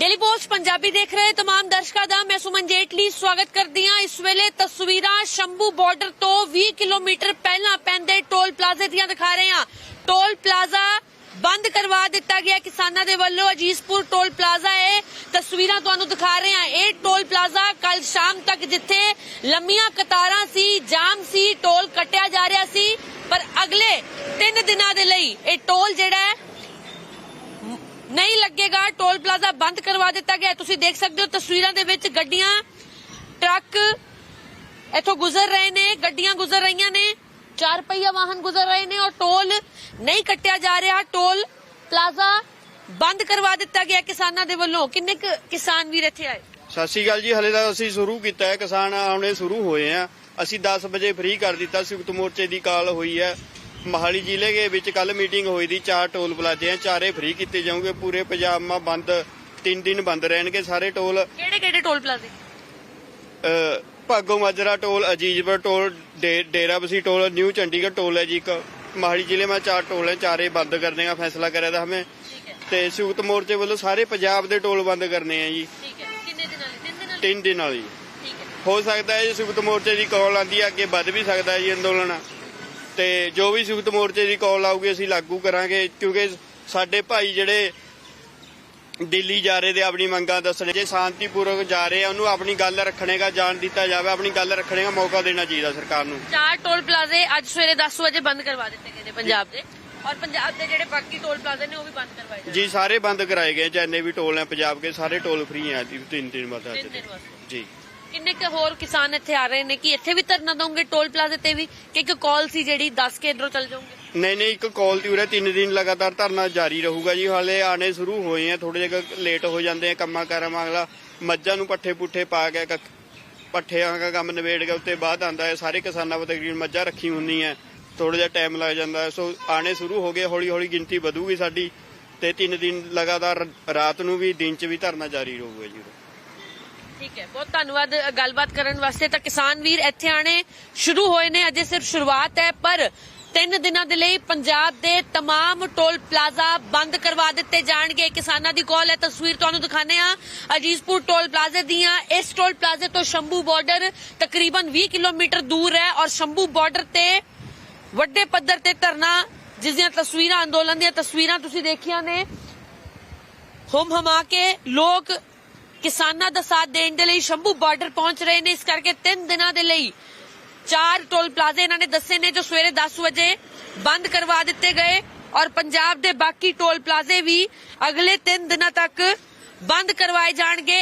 Daily post Punjabi ਦੇਖ ਰਹੇ तमाम ਦਰਸ਼ਕਾਂ ਦਾ ਮੈਂ ਸੁਮਨ ਜੇਟਲੀ ਸਵਾਗਤ ਕਰਦੀ ਹਾਂ ਇਸ ਵੇਲੇ ਤਸਵੀਰਾਂ ਸ਼ੰਭੂ ਬਾਰਡਰ ਤੋਂ 20 ਕਿਲੋਮੀਟਰ ਪਹਿਲਾਂ ਪੈਂਦੇ ਟੋਲ ਪਲਾਜ਼ੇ ਦੀਆਂ ਦਿਖਾ ਰਹੇ ਹਾਂ ਟੋਲ ਪਲਾਜ਼ਾ ਬੰਦ ਕਰਵਾ ਦਿੱਤਾ ਗਿਆ ਕਿਸਾਨਾਂ ਦੇ ਵੱਲੋਂ ਅਜੀਜ਼ਪੁਰ ਟੋਲ ਪਲਾਜ਼ਾ ਹੈ ਤਸਵੀਰਾਂ ਤੁਹਾਨੂੰ ਦਿਖਾ ਰਹੇ ਹਾਂ ਇਹ ਟੋਲ ਪਲਾਜ਼ਾ ਕੱਲ ਸ਼ਾਮ ਤੱਕ ਜਿੱਥੇ ਲੰਮੀਆਂ ਕਤਾਰਾਂ ਸੀ ਜਾਮ ਸੀ ਟੋਲ ਕੱਟਿਆ ਜਾ ਰਿਹਾ ਸੀ ਪਰ ਅਗਲੇ 3 ਦਿਨਾਂ ਦੇ ਲਈ ਇਹ ਟੋਲ ਜਿਹੜਾ ਹੈ ਨਹੀਂ ਲੱਗੇਗਾ। ਟੋਲ ਪਲਾਜ਼ਾ ਬੰਦ ਕਰਵਾ ਦਿੱਤਾ ਗਿਆ। ਤੁਸੀਂ ਦੇਖ ਸਕਦੇ ਹੋ ਤਸਵੀਰਾਂ ਦੇ ਵਿੱਚ ਗੱਡੀਆਂ, ਟਰੱਕ ਇੱਥੋਂ ਗੁਜ਼ਰ ਰਹੇ ਨੇ। ਗੱਡੀਆਂ ਗੁਜ਼ਰ ਰਹੀਆਂ ਨੇ। ਚਾਰ ਪਹੀਆ ਵਾਹਨ ਗੁਜ਼ਰ ਰਹੇ ਨੇ ਔਰ ਟੋਲ ਨਹੀਂ ਕੱਟਿਆ ਜਾ ਰਿਹਾ। ਟੋਲ ਪਲਾਜ਼ਾ ਬੰਦ ਕਰਵਾ ਦਿੱਤਾ ਗਿਆ ਕਿਸਾਨਾਂ ਦੇ ਵੱਲੋਂ। ਕਿੰਨੇ ਕਿਸਾਨ ਵੀਰ ਇੱਥੇ ਆਏ? ਸਤਿ ਸ਼੍ਰੀ ਅਕਾਲ ਜੀ। ਹਲੇ ਤਾਂ ਅਸੀਂ ਸ਼ੁਰੂ ਕੀਤਾ ਹੈ। ਕਿਸਾਨ ਆਉਣੇ ਸ਼ੁਰੂ ਹੋਏ ਆ। ਅਸੀਂ 10 ਵਜੇ ਫ੍ਰੀ ਕਰ ਦਿੱਤਾ। ਸੰਯੁਕਤ ਮੋਰਚੇ ਦੀ ਕਾਲ ਹੋਈ ਹੈ। ਮਹਾਲੀ ਜ਼ਿਲ੍ਹੇ ਦੇ ਵਿੱਚ ਕੱਲ ਮੀਟਿੰਗ ਹੋਈ ਦੀ। ਚਾਰ ਟੋਲ ਪਲਾਜ਼ੇ ਆ ਚਾਰੇ ਫ੍ਰੀ ਕੀਤੇ ਜਾਣਗੇ ਪੂਰੇ ਪੰਜਾਬ ਮਾ ਬੰਦ ਤਿੰਨ ਦਿਨ ਬੰਦ ਰਹਿਣਗੇ ਸਾਰੇ ਟੋਲ। ਕਿਹੜੇ ਕਿਹੜੇ ਟੋਲ ਪਲਾਜ਼ੇ? ਅ, ਭਾਗੋ ਮਾਜਰਾ ਟੋਲ ਅਜੀਜ਼ਪੁਰ ਟੋਲ ਡੇ- Dera Bassi toll new Chandigarh toll ਹੈ ਜੀ ਇੱਕ। ਮਹਾਲੀ ਜ਼ਿਲ੍ਹੇ ਮਾ ਚਾਰ ਟੋਲ ਹੈ ਚਾਰੇ ਬੰਦ ਕਰਨੇ ਦਾ ਫੈਸਲਾ ਕਰਿਆ ਤਾਂ ਹਮੇ। ਠੀਕ ਹੈ। ਤੇ ਸੰਯੁਕਤ ਮੋਰਚੇ ਵੱਲੋਂ ਸਾਰੇ ਪੰਜਾਬ ਦੇ ਟੋਲ ਬੰਦ ਕਰਨੇ ਆ ਜੀ। ਠੀਕ ਹੈ। ਕਿੰਨੇ ਦਿਨਾਂ ਲਈ ਤਿੰਨ ਦਿਨਾਂ ਲਈ ਤਿੰਨ ਦਿਨ ਵਾਲੀ। ਠੀਕ ਹੈ। ਹੋ ਸਕਦਾ ਹੈ ਜੀ ਸੰਯੁਕਤ ਮੋਰਚੇ ਦੀ ਕਾਲ ਆਂਦੀ ਹੈ ਅੱਗੇ ਵੱਧ ਵੀ ਸਕਦਾ ਹੈ ਜੀ ਅੰਦੋਲਨ। ਤੇ ਜੋ ਵੀ ਸੰਯੁਕਤ ਮੋਰਚੇ ਦੀ ਕਾਲ ਆਊਗੀ ਅਸੀਂ ਲਾਗੂ ਕਰਾਂਗੇ ਕਿਉਂਕਿ ਸਾਡੇ ਭਾਈ ਜਿਹੜੇ ਦਿੱਲੀ ਜਾ ਰਹੇ ਤੇ ਆਪਣੀ ਮੰਗਾਂ ਦੱਸਣੇ ਜੇ ਸ਼ਾਂਤੀਪੂਰਵਕ ਜਾ ਰਹੇ ਆ ਉਹਨੂੰ ਆਪਣੀ ਗੱਲ ਰੱਖਣੇ ਦਾ ਜਾਣ ਦਿੱਤਾ ਜਾਵੇ ਆਪਣੀ ਗੱਲ ਰੱਖਣੇ ਦਾ ਮੌਕਾ ਦੇਣਾ ਚਾਹੀਦਾ ਸਰਕਾਰ ਨੂੰ। ਚਾਰ ਟੋਲ ਪਲਾਜ਼ੇ ਅੱਜ ਸਵੇਰੇ 10 ਵਜੇ ਬੰਦ ਕਰਵਾ ਦਿੱਤੇ ਗਏ ਨੇ ਪੰਜਾਬ ਦੇ ਔਰ ਪੰਜਾਬ ਦੇ ਜਿਹੜੇ ਬਾਕੀ ਟੋਲ ਪਲਾਜ਼ੇ ਨੇ ਉਹ ਵੀ ਬੰਦ ਕਰਵਾਏ ਜਾਣਗੇ ਜੀ ਸਾਰੇ ਬੰਦ ਕਰਾਏ ਗਏ ਜਿੰਨੇ ਵੀ ਟੋਲ ਨੇ ਪੰਜਾਬ ਕੇ ਸਾਰੇ ਟੋਲ ਫ੍ਰੀ ਆ ਜੀ ਤਿੰਨ ਦਿਨ ਬਾਅਦ ਅੱਜ ਤਿੰਨ ਵਾਸਤੇ। ਜੀ। ਕਿੰਨੇ ਕੁ ਹੋਰ ਕਿਸਾਨ ਇੱਥੇ ਆ ਰਹੇ ਨੇ ਕਿ ਇੱਥੇ ਵੀ ਧਰਨਾ ਦੋਗੇ ਟੋਲ ਪਲਾਜ਼ੇ ਤੇ ਵੀ? ਕਿ ਇੱਕ ਕਾਲ ਸੀ ਜਿਹੜੀ ਦੱਸ ਕੇ ਇਧਰੋਂ ਚੱਲ ਜਾਓਗੇ ਨਹੀਂ ਨਹੀਂ, ਇੱਕ ਕਾਲ ਤੇ ਉਰੇ ਤਿੰਨ ਦਿਨ ਲਗਾਤਾਰ ਧਰਨਾ ਜਾਰੀ ਰਹੂਗਾ ਜੀ। ਹਾਲੇ ਆਣੇ ਸ਼ੁਰੂ ਹੋਏ ਆ ਥੋੜੇ ਜਿਹਾ ਲੇਟ ਹੋ ਜਾਂਦੇ ਆ ਕੰਮਾਂ ਕਾਰਾਂ ਮਾਗਲਾ ਮੱਝਾਂ ਨੂੰ ਪੱਠੇ ਪੁੱਠੇ ਪਾ ਕੇ ਪੱਠਿਆਂ ਦਾ ਕੰਮ ਨਿਬੇੜ ਕੇ ਉੱਤੇ ਬਾਅਦ ਆਂਦਾ ਹੈ। ਸਾਰੇ ਕਿਸਾਨਾਂ ਕੋਲ ਤਕਰੀਬਨ ਮੱਝਾਂ ਰੱਖੀ ਹੁੰਦੀਆਂ ਥੋੜਾ ਜਿਹਾ ਟਾਈਮ ਲੱਗ ਜਾਂਦਾ ਹੈ। ਸੋ ਆਣੇ ਸ਼ੁਰੂ ਹੋ ਗਏ ਹੌਲੀ ਹੌਲੀ ਗਿਣਤੀ ਵਧੂਗੀ ਸਾਡੀ ਤੇ ਤਿੰਨ ਦਿਨ ਲਗਾਤਾਰ ਰਾਤ ਨੂੰ ਵੀ, ਦਿਨ 'ਚ ਵੀ ਧਰਨਾ ਜਾਰੀ ਰਹੂਗਾ ਜੀ ਠੀਕ ਹੈ ਬਹੁਤ ਧੰਨਵਾਦ ਅ, ਗੱਲਬਾਤ ਕਰਨ ਵਾਸਤੇ ਤਾਂ ਕਿਸਾਨ ਵੀਰ ਇੱਥੇ ਆਣੇ ਸ਼ੁਰੂ ਹੋਏ ਨੇ ਅਜੇ ਸਿਰਫ ਸ਼ੁਰੂਆਤ ਹੈ ਪਰ ਤਿੰਨ ਦਿਨਾਂ ਦੇ ਲਈ ਪੰਜਾਬ ਦੇ तमाम ਟੋਲ ਪਲਾਜ਼ਾ ਬੰਦ ਕਰਵਾ ਦਿੱਤੇ ਜਾਣਗੇ ਕਿਸਾਨਾਂ ਦੀ ਕਾਲ ਹੈ ਤਸਵੀਰ ਤੁਹਾਨੂੰ ਦਿਖਾਣੇ ਆ ਅਜੀਜ਼ਪੁਰ ਟੋਲ ਪਲਾਜ਼ੇ ਦੀਆਂ ਇਸ ਟੋਲ ਪਲਾਜ਼ੇ ਤੋਂ ਸ਼ੰਭੂ ਬਾਰਡਰ ਤਕਰੀਬਨ 20 ਕਿਲੋਮੀਟਰ ਦੂਰ ਹੈ ਔਰ ਸ਼ੰਭੂ ਬਾਰਡਰ ਤੇ ਵੱਡੇ ਪੱਧਰ ਤੇ ਧਰਨਾ ਜਿਸ ਦੀਆਂ ਤਸਵੀਰਾਂ ਅੰਦੋਲਨ ਦੀਆਂ ਤਸਵੀਰਾਂ ਤੁਸੀਂ ਦੇਖੀਆਂ ਨੇ ਹੁਮ ਹਮਾ ਕੇ ਲੋਕ ਕਿਸਾਨਾਂ ਦਾ ਸਾਥ ਦੇਣ ਦੇ ਲਈ ਸ਼ੰਭੂ ਬਾਰਡਰ ਪਹੁੰਚ ਰਹੇ ਨੇ। ਇਸ ਕਰਕੇ 3 ਦਿਨਾਂ ਦੇ ਲਈ ਚਾਰ ਟੋਲ ਪਲਾਜ਼ੇ ਇਹਨਾਂ ਨੇ ਦੱਸੇ ਨੇ ਜੋ ਸਵੇਰੇ 10 ਵਜੇ ਬੰਦ ਕਰਵਾ ਦਿੱਤੇ ਗਏ ਔਰ ਪੰਜਾਬ ਦੇ ਬਾਕੀ ਟੋਲ ਪਲਾਜ਼ੇ ਵੀ ਅਗਲੇ 3 ਦਿਨਾਂ ਤੱਕ ਬੰਦ ਕਰਵਾਏ ਜਾਣਗੇ।